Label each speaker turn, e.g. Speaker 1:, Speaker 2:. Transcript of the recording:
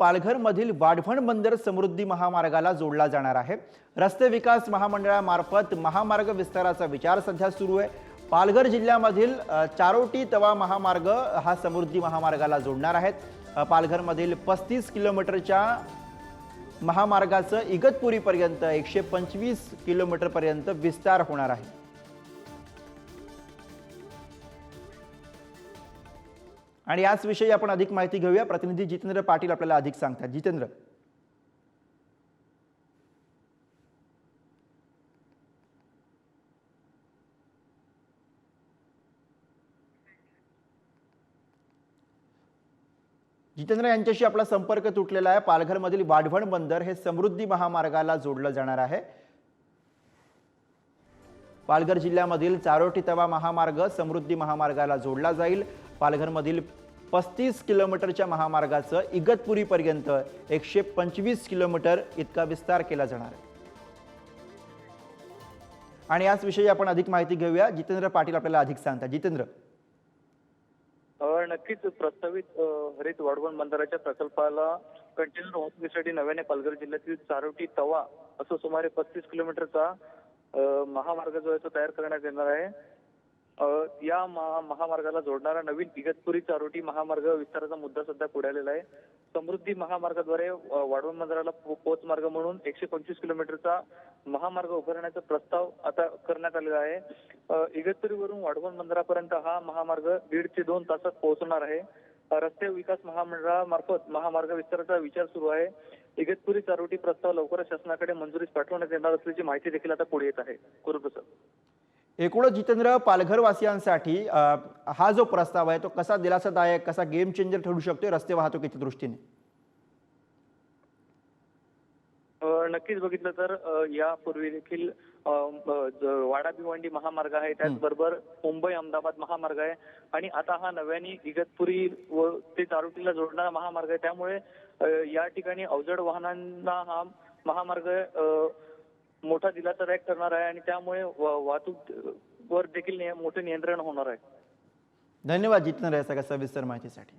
Speaker 1: पालघरमधील वाढवण बंदर समृद्धी महामार्गाला जोडला जाणार आहे. रस्ते विकास महामंडळामार्फत महामार्ग विस्ताराचा विचार सध्या सुरू आहे. पालघर जिल्ह्यामधील चारोटी तवा महामार्ग हा समृद्धी महामार्गाला जोडणार आहेत. पालघरमधील पस्तीस किलोमीटरच्या महामार्गाचं इगतपुरीपर्यंत एकशे पंचवीस किलोमीटरपर्यंत विस्तार होणार आहे. आणि याच विषयी आपण अधिक माहिती घेऊया. प्रतिनिधी जितेंद्र पाटील आपल्याला अधिक सांगतात. जितेंद्र. जितेंद्र यांच्याशी आपला संपर्क तुटलेला आहे. पालघरमधील वाढवण बंदर हे समृद्धी महामार्गाला जोडलं जाणार आहे. पालघर जिल्ह्यामधील चारोटी तवा महामार्ग समृद्धी महामार्गाला जोडला जाईल. पालघरमधील पस्तीस किलोमीटरच्या महामार्गाचं इगतपुरीपर्यंत एकशे पंचवीस किलोमीटर इतका विस्तार केला जाणार आहे. आणि याच विषयी आपण अधिक माहिती घेऊया. जितेंद्र पाटील आपल्याला अधिक सांगतात. जितेंद्र.
Speaker 2: नक्कीच प्रस्तावित हरित वाढवण बंदराच्या प्रकल्पाला कंटेनर वाहतुकीसाठी नव्याने पालघर जिल्ह्यातील चारोटी तवा असं सुमारे पस्तीस किलोमीटरचा महामार्ग जो आहे तो तयार करण्यात येणार आहे. या महामार्गाला जोडणारा नवीन इगतपुरी चारोटी महामार्ग विस्ताराचा मुद्दा सध्या पुढे आलेला आहे. समृद्धी महामार्गाद्वारे वाढवण मंदिराला पो- पोच मार्ग म्हणून एकशे पंचवीस किलोमीटरचा महामार्ग उभारण्याचा प्रस्ताव आता करण्यात आलेला आहे. इगतपुरीवरून वाढवण मंदिरापर्यंत हा महामार्ग दीड ते दोन तासात पोहोचणार आहे. रस्ते विकास महामंडळामार्फत महामार्ग विस्ताराचा विचार सुरू आहे. इगतपुरी चारोटी प्रस्ताव लवकरच शासनाकडे मंजुरीस पाठवण्यात येणार असल्याची माहिती देखील आता पुढे येत आहे. गुरुप्रसाद
Speaker 1: एकूणच जितेंद्र पालघर वासियांसाठी अ, हा जो प्रस्ताव आहे तो कसा दिलासादायक कसा गेम चेंजर ठरू शकतोय रस्ते वाहतुकीच्या दृष्टीने?
Speaker 2: नक्कीच बघितलं तर यापूर्वी देखील वाडा भिवंडी महामार्ग आहे त्याचबरोबर मुंबई अहमदाबाद महामार्ग आहे. आणि आता हा नव्याने इगतपुरी व ते चारोटीला जोडणारा महामार्ग आहे. त्यामुळे या ठिकाणी अवजड वाहनांना हा महामार्ग मोठा दिलासादायक करणार आहे. आणि त्यामुळे वाहतूक वर देखील मोठे नियंत्रण होणार आहे.
Speaker 1: धन्यवाद जितेंद्र या सगळ्या सविस्तर माहितीसाठी.